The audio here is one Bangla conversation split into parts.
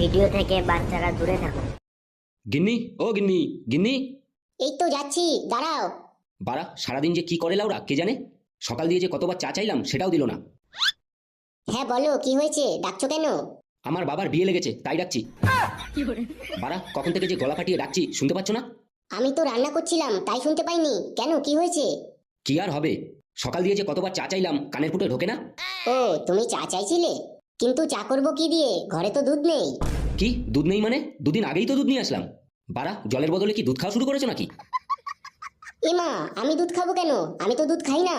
ভিডিও থেকে বাচ্চারা দূরে থাকুন গিন্নি ও গিন্নি গিন্নি। এই তো যাচ্ছি দাঁড়াও। বাড়া সারাদিন যে কি করে লাউরা কে জানে? সকাল দিয়ে যে কতবার চা চাইলাম সেটাও দিল না। হ্যাঁ বলো কি হয়েছে? ডাকছো কেন? আমার বাবার বিয়ে লেগেছে তাই ডাকছি। বাড়া কখন থেকে যে গলা ফাটিয়ে ডাকছি শুনতে পাচ্ছ না? আমি তো রান্না করছিলাম তাই শুনতে পাইনি। কেন কি হয়েছে? কি আর হবে? সকাল দিয়ে যে কতবার চা চাইলাম কানের ফুটে ঢোকে না? ও তুমি চা চাইছিলে? কিন্তু চা করব কি দিয়ে? ঘরে তো দুধ নেই। কি? দুধ নেই মানে? দুদিন আগেই তো দুধ নিয়ে আসলাম। বাড়া জলের বদলে কি দুধ খাওয়া শুরু করেছ নাকি? এমা আমি দুধ খাব কেন? আমি তো দুধ খাই না।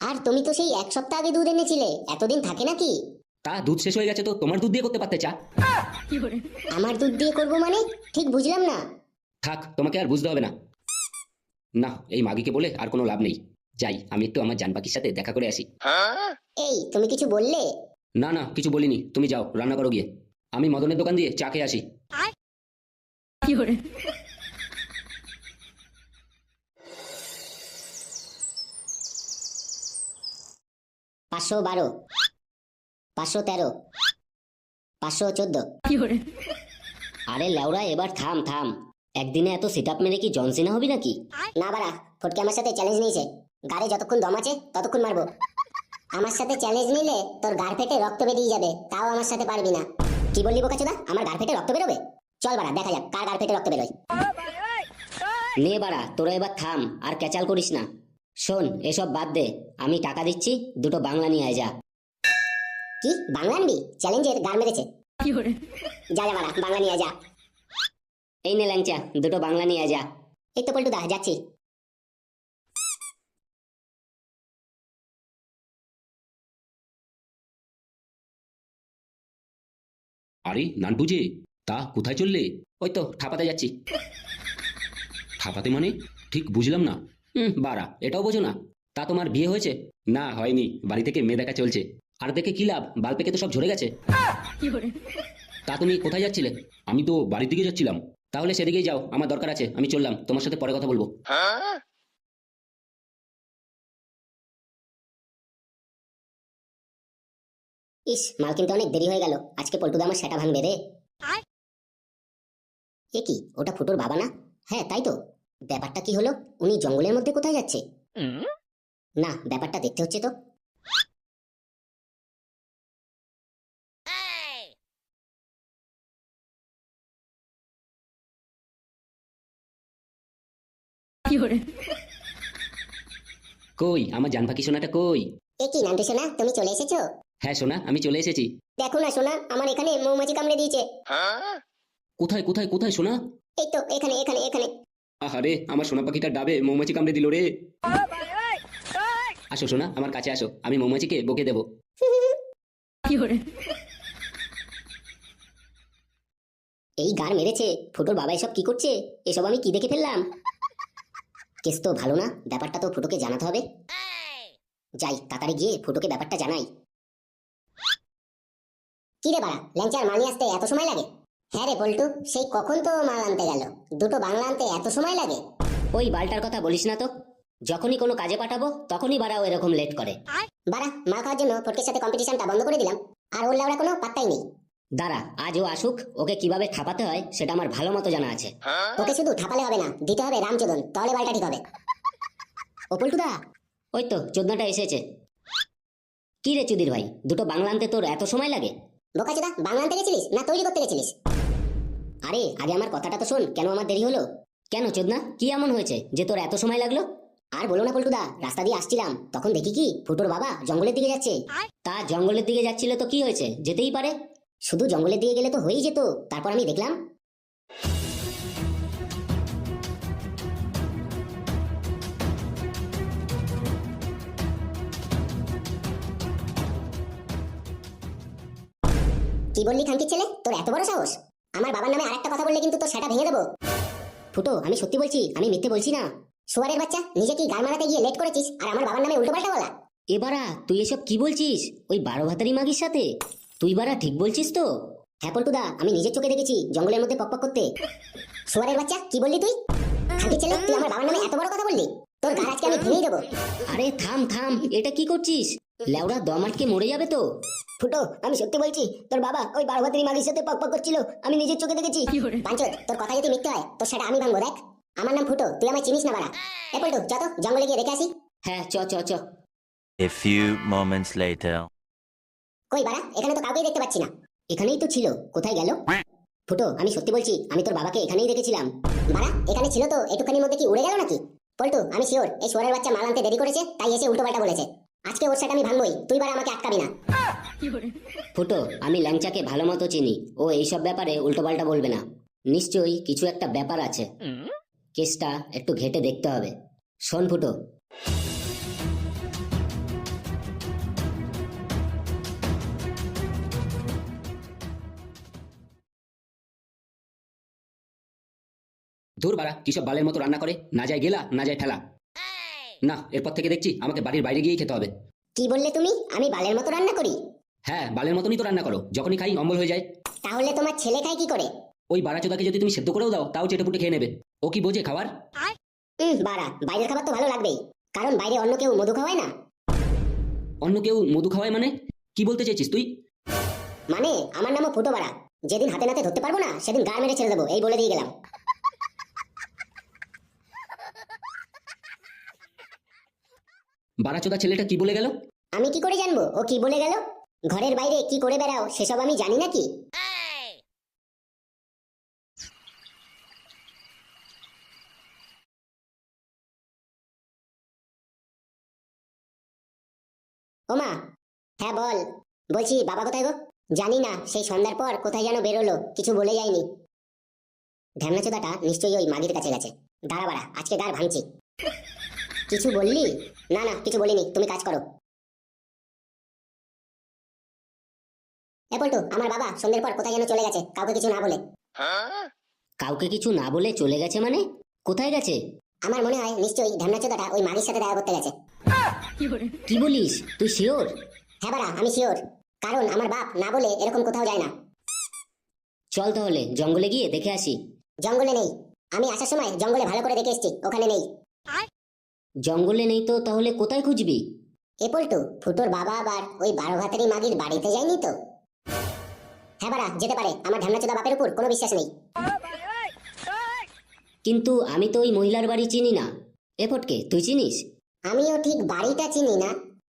আর তুমি তো সেই এক সপ্তাহ আগে দুধ এনেছিলে। এতদিন থাকে নাকি? তা দুধ শেষ হয়ে গেছে তো। তোমার দুধ দিয়ে করতে পারতে চা? আমার দুধ দিয়ে করব মানে? ঠিক বুঝলাম না। থাক তোমাকে আর বুঝতে হবে না। না এই মাগিকে বলে আর কোনো লাভ নেই। যাই আমি একটু আমার জান পাখির সাথে দেখা করে আসি। এই তুমি কিছু বললে? না না কিছু বলিনি। তুমি যাও রান্না করো গিয়ে। আমি মদনের দোকান দিয়ে চা খেয়ে আসি। পাঁচশো বারো পাঁচশো তেরো পাঁচশো চোদ্দ। আরে লেওরা এবার থাম থাম। একদিনে এত সিট আপ মেরে কি জনসিনা হবি নাকি? না বাড়া ফটকে আমার সাথে চ্যালেঞ্জ নিয়েছে। গাড়ি যতক্ষণ দম আছে ততক্ষণ মারবো। আমার সাথে চ্যালেঞ্জ নিলে তোর গাড় ফেটে রক্ত বেরিয়ে যাবে তাও আমার সাথে পারবি না। কি বললি বোকাচোদা আমার গাড় ফেটে রক্ত বেরোবে? চল বাড়া দেখা যাক কার গাড় ফেটে রক্ত বেরোয়। নে বাড়া তোরা এবার থাম আর ক্যাচাল করিস না। শোন এসব বাদ দে আমি টাকা দিচ্ছি দুটো বাংলা নিয়ে আয় যা। কি? বাংলা আনবি? চ্যালেঞ্জের গার মেরেছে। যা যা বাড়া বাংলা নিয়ে আয় যা। এই নে ল্যাংচা দুটো বাংলা নিয়ে আয় যা। এই তো পল্টু দা যাচ্ছি। আরে নানটু যে তা কোথায় চললে? ওই তো ঠাপাতে যাচ্ছি। ঠাপাতে মানে? ঠিক বুঝলাম না। হুম বাড়া এটাও বোঝো না। তা তোমার বিয়ে হয়েছে? না হয়নি। বাড়ি থেকে মেয়ে দেখা চলছে। আর দেখে কি লাভ? বাল পেকে তো সব ঝরে গেছে। তা তুমি কোথায় যাচ্ছিলে? আমি তো বাড়ির দিকে যাচ্ছিলাম। তাহলে সেদিকেই যাও আমার দরকার আছে আমি চললাম তোমার সাথে পরে কথা বলব। ইস মাল কিন্তু অনেক দেরি হয়ে গেল। আজকে পল্টু দা আমার সেটা ভাঙবে রে। এ কি ওটা ফুটোর বাবা না? হ্যাঁ তাই তো। ব্যাপারটা কি হলো? উনি জঙ্গলের মধ্যে কোথায় যাচ্ছে? না ব্যাপারটা দেখতে হচ্ছে তো। কই আমার জান পাখি সোনাটা কই? এ কি নান্টু সোনা তুমি চলে এসেছ? হ্যাঁ সোনা আমি চলে এসেছি। দেখো না সোনা আমার এখানে মৌমাছি কামড়ে দিয়েছে। কোথায় কোথায় কোথায় সোনা? এই তো এখানে এখানে এখানে। আহারে আমার সোনা পাখিটা ডাবে মৌমাছি কামড়ে দিল রে। আসো সোনা আমার কাছে আসো আমি মৌমাছিকে বকে দেবো। এই গান মেরেছে ফুটোর বাবা এসব কি করছে? এসব আমি কি দেখে ফেললাম? কেস তো ভালো না ব্যাপারটা তো ফুটোকে জানাতে হবে। যাই তাড়াতাড়ি গিয়ে ফুটোকে ব্যাপারটা জানাই। কি রে বাড়া ল্যাংচার মাল নিয়ে আসতে এত সময় লাগে? হ্যাঁ রে পল্টু সেই কখন তো মাল আনতে গেল? দুটো বাংলা আনতে এত সময় লাগে? ওই বালটার কথা বলিস না তো। যখনই কোনো কাজে পাঠাবো তখনই বাড়াও এরকম লেট করে। বাড়া মাল খাওয়ার জন্য ফটকের সাথে কম্পিটিশনটা বন্ধ করে দিলাম। আর ওর লাউড়া কোনো পাত্তাই নেই। দাঁড়া আজ ও আসুক ওকে কীভাবে ঠাপাতে হয় সেটা আমার ভালো মতো জানা আছে। ওকে শুধু ঠাপালে হবে না দিতে হবে রামচোদন তাহলে বালটা ঠিক হবে। ও পল্টুদা ওই তো চোদনাটা এসেছে। কি রে চুদির ভাই দুটো বাংলা আনতে তোর এত সময় লাগে? বোকাচোদা বাংলা আনতে গেছিলিস না তৈরি করতে গেছিলিস? আরে, আগে আমার কথাটা তো শোন, কেন আমার দেরি হলো? কেন চোদনা, কি এমন হয়েছে যে তোর এত সময় লাগল? আর বলো না পল্টুদা রাস্তা দিয়ে আসছিলাম, তখন দেখি কি, ফুটোর বাবা জঙ্গলের দিকে যাচ্ছে। তা জঙ্গলের দিকে যাচ্ছিল তো কি হয়েছে, যেতেই পারে? শুধু জঙ্গলের দিকে গেলে তো হয়েই যেত, তারপর আমি দেখলাম বললি খানকির ছেলে? তোর এত বড় সাহস? আমার বাবার নামে আরেকটা কথা বললে কিন্তু তোর সেটা ভেঙে দেবো। ফুটো আমি সত্যি বলছি আমি মিথ্যে বলছি না। সোয়ারের বাচ্চা নিজে কি গাল মারাতে গিয়ে লেট করেছিস? আর আমার বাবার নামে উল্টো পাল্টা বলা এবারা তুই এসব কি বলছিস? ওই বারো ভাতারি মাগির সাথে? তুই বারা ঠিক বলছিস তো? হ্যাঁ পল্টুদা আমি নিজের চোখে দেখেছি জঙ্গলের মধ্যে পকপক করতে। সোয়ারের বাচ্চা কি বললি তুই? খানকির ছেলে তুই আমার বাবার নামে এত বড় কথা বললি। তোর গাছ আমি ভেঙেই দেবো। আরে থাম থাম এটা কি করছিস? লেওড়া দম আটকে মরে যাবে তো? ফুটো আমি সত্যি বলছি তোর বাবা ওই বারো ভাতের মাগির সাথে পক পক করছিল আমি নিজের চোখে দেখেছি। পাঞ্চত তোর কথা যদি মিথ্যে হয় তোর সেটা আমি ভাঙবো দেখ। আমার নাম ফুটো তুই আমায় চিনিস না বাড়া। এ পল্টু যত জঙ্গলে গিয়ে দেখে আসি। হ্যাঁ চ চ চ। A few moments later. কই বাড়া এখানে তো কাউকেই দেখতে পাচ্ছি না। এখানেই তো ছিল কোথায় গেল? ফুটো আমি সত্যি বলছি আমি তোর বাবাকে এখানেই দেখেছিলাম। বাড়া এখানে ছিল তো একটুখানির মধ্যে কি উড়ে গেল নাকি? পল্টু আমি শিওর এই সোয়ারের বাচ্চা মাল আনতে দেরি করেছে তাই এসে উল্টো পাল্টা বলেছে। আজকে ওর সাথে আমি ভাঙবই তুই বাড়া আমাকে আটকাবি না। ফুটো আমি ল্যাংচাকে ভালো মতো চিনি ও এইসব ব্যাপারে উল্টোপাল্টা বলবে না। নিশ্চয়ই কিছু একটা ব্যাপার আছে। কেসটা একটু ঘেটে দেখতে হবে। শোন ফুটো। দূর বাড়া কিসব বালের মতো রান্না করে? না যায় গেলা না যায় ঠেলা। না এরপর থেকে দেখছি আমাকে বাড়ির বাইরে গিয়েই খেতে হবে। কি বললে তুমি? আমি বালের মতো রান্না করি? হ্যাঁ বালের মতনই তো রান্না করো যখনই খাই অম্বল হয়ে যায়। তাহলে তোমার ছেলে খায় কি করে? ওই বাড়াচোদাকে যদি তুমি সেদ্ধ করেও দাও তাও চেটে পুটে খেয়ে নেবে। ও কি বোঝে খাবার বাড়া বাইরের খাবার তো ভালো লাগবেই। কারণ বাইরে অন্য কেউ মধু খাওয়ায় না। অন্য কেউ মধু খাওয়ায় মানে? কি বলতে চাইছিস তুই? মানে আমার নামও ফুটো বাড়া। যেদিন হাতে নাতে ধরতে পারব না সেদিন গা মেরে ছেড়ে দেবো এই বলে দিয়ে গেলাম। বাড়াচোদা ছেলেটা কি বলে গেল? আমি কি করে জানব? ও কি বলে গেল? ঘরের বাইরে কি করে বেড়াও, সেসব আমি জানি নাকি? ওমা হ্যাঁ বল। বলছি, বাবা কোথায় গো? জানি না, সেই সন্ধ্যার পর কোথায় যেন বেরোলো, কিছু বলে যায়নি। ঢ্যামনা চোদাটা নিশ্চয়ই ওই মাগির কাছে গেছে। দাঁড়া বাড়া, আজকে গার ভাঙছি। কিছু বললি? না না কিছু বলিনি তুমি কাজ করো। এ পল্টু আমার বাবা সন্ধ্যের পর কোথায় যেন চলে গেছে কাউকে কিছু না বলে। কাউকে কিছু না বলে চলে গেছে মানে? কোথায় গেছে? আমার মনে হয় নিশ্চয়ই ঢ্যামনাচোদাটা ওই মাগির সাথে দেখা করতে গেছে। কি বলিস? তুই শিওর? হ্যাঁ বাড়া আমি শিওর। কারণ আমার বাপ না বলে এরকম কোথাও যায় না। চল তাহলে জঙ্গলে গিয়ে দেখে আসি। জঙ্গলে নেই। আমি আসার সময় জঙ্গলে ভালো করে দেখে এসেছি ওখানে নেই। জঙ্গলে নেই তো তাহলে কোথায় খুঁজবি? এ পল্টু ফুটোর বাবা আবার ওই বারো ভাতেরই মাগির বাড়িতে যায়নি তো? হ্যাঁ বাড়া যেতে পারে আমার ঢ্যামনাচোদা বাপের উপর কোনো বিশ্বাস নেই। কিন্তু আমি তো ওই মহিলার বাড়ি চিনি না। এপটকে তুই চিনিস? আমিও ঠিক বাড়িটা চিনি না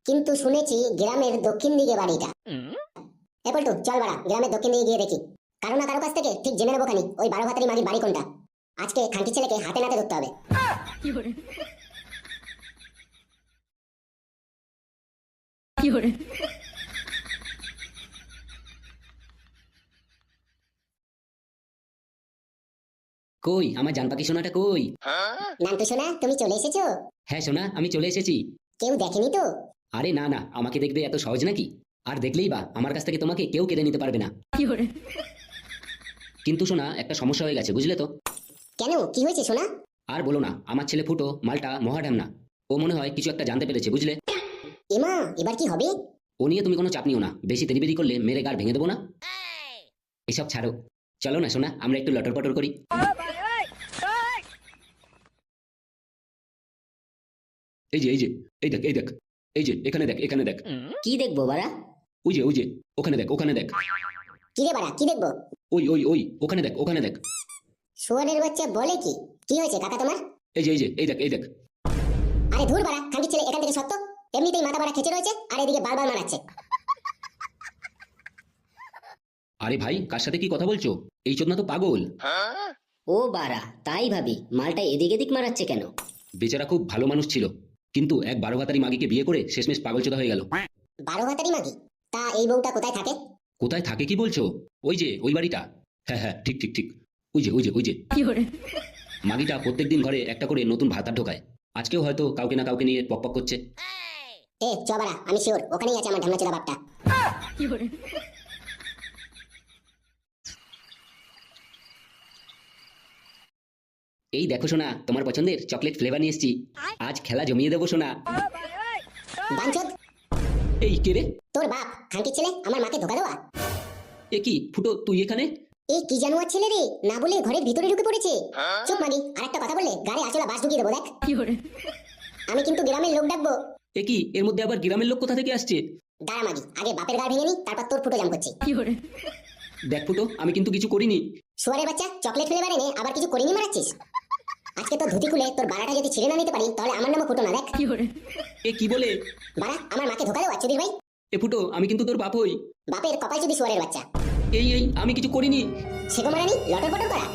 কিন্তু শুনেছি গ্রামের দক্ষিণ দিকে বাড়িটা। এ পল্টু চল বাড়া গ্রামের দক্ষিণ দিকে গিয়ে দেখি। কারও না কারও কাছ থেকে ঠিক জেনে নেব খানি ওই বারো ভাতারি মাগির বাড়ি কোনটা আজকে খানকি ছেলেকে হাতে নাতে ধরতে হবে। কই? আমার জান পাখি সোনাটা কই? নান্টু সোনা তুমি চলে এসেছ? হ্যাঁ সোনা আমি চলে এসেছি। কেউ দেখেনি তো? আরে না না আমাকে দেখবে এত সহজ নাকি? আর দেখলেই বা আমার কাছ থেকে তোমাকে কেউ কেড়ে নিতে পারবে না। কিন্তু সোনা একটা সমস্যা হয়ে গেছে বুঝলে তো? কেন? কি হয়েছে সোনা? আর বলো না আমার ছেলে ফুটো মালটা মহাডাম না ও মনে হয় কিছু একটা জানতে পেরেছে বুঝলে? এমা এবার কি হবে? ও নিয়ে তুমি কোনো চাপ নিও না। বেশি দেরিবেরি করলে মেরে গাড় ভেঙে দেবো না। এসব ছাড়ো। চলো না সোনা আমরা একটু লটর পটর করি। এই যে এই যে এই দেখ এই দেখ এই যে এখানে দেখ এখানে দেখ। কি দেখব বাড়া? ওই যে ওই যে ওখানে দেখ ওখানে দেখ। কি রে বাড়া কি দেখব? ওই ওই ওই ওখানে দেখ ওখানে দেখ। শুয়ারের বাচ্চা বলে কি? কি হয়েছে কাকা তোমার? এই যে এই যে এই দেখ এই দেখ। আরে ধুর বাড়া খানকি ছেলে এখান থেকে সত্য। এমনিতেই মাথা বাড়া খেচে রয়েছে আর এদিকে বারবার মারাচ্ছে। আরে ভাই কার সাথে কি কথা বলছো? এই চোদনা তো পাগল। ও বাড়া তাই ভাবি মালটা এদিক এদিক মারাচ্ছে কেন? বেচারা খুব ভালো মানুষ ছিল। কিন্তু এক বারো ভাতারি মাগিকে বিয়ে করে শেষমেশ পাগল চোদা হয়ে গেল। বারো ভাতারি মাগি? তা এই বউটা কোথায় থাকে? কোথায় থাকে কি বলছো? ওই যে ওই বাড়িটা। হ্যাঁ হ্যাঁ ঠিক ঠিক ঠিক। ওই যে ওই যে ওই যে। মাগিটা প্রত্যেকদিন ঘরে একটা করে নতুন ভাতার ঢোকায়। আজকেও হয়তো কাউকে না কাউকে নিয়ে পক পক করছে। এ চ বাড়া আমি শিওর ওখানেই আছে আমার ঢামনা চোদা বাপটা এই দেখো শোনা তোমার পছন্দের চকলেট ফ্লেভার নিয়ে এসেছি। আজ খেলা জমিয়ে দেবো শোনা বাঞ্চদ! এই কে রে? তোর বাপ খানকি ছেলে আমার মাকে ধোকা দেওয়া। এ কি ফুটো তুই এখানে? এই কি জানোয়ার ছেলে রে না বলে ঘরের ভিতরে ঢুকে পড়েছে। চুপ মাগি আর একটা কথা বললে গাড়ি আচলা বাস ঢুকিয়ে দেবো দেখ। আমি কিন্তু গ্রামের লোক ডাকবো। এ কি? এর মধ্যে আবার গ্রামের লোক কোথা থেকে আসছে? দাঁড়া মাগি আগে বাপের গাড় ভেঙে নি তারপর তোর ফুটো জাম করছি। দেখ ফুটো আমি কিন্তু কিছু করিনি। শুয়ারের বাচ্চা চকলেট ফ্লেভার এনে আবার কিছু করিনি মারাচ্ছিস? আজকে তোর ধুতি খুলে তোর বাড়াটা যদি ছিঁড়ে না নিতে পারি তাহলে আমার নামও ফুটো না দেখ। এ কি বলে? বাড়া আমার মাকে ধোকা দেওয়া চুদির ভাই এ ফুটো আমি কিন্তু তোর বাপ হই। বাপের কপাল যদি শুয়ারের বাচ্চা। এই এই আমি কিছু করিনি। সেগো মারানি লটর পটর করা?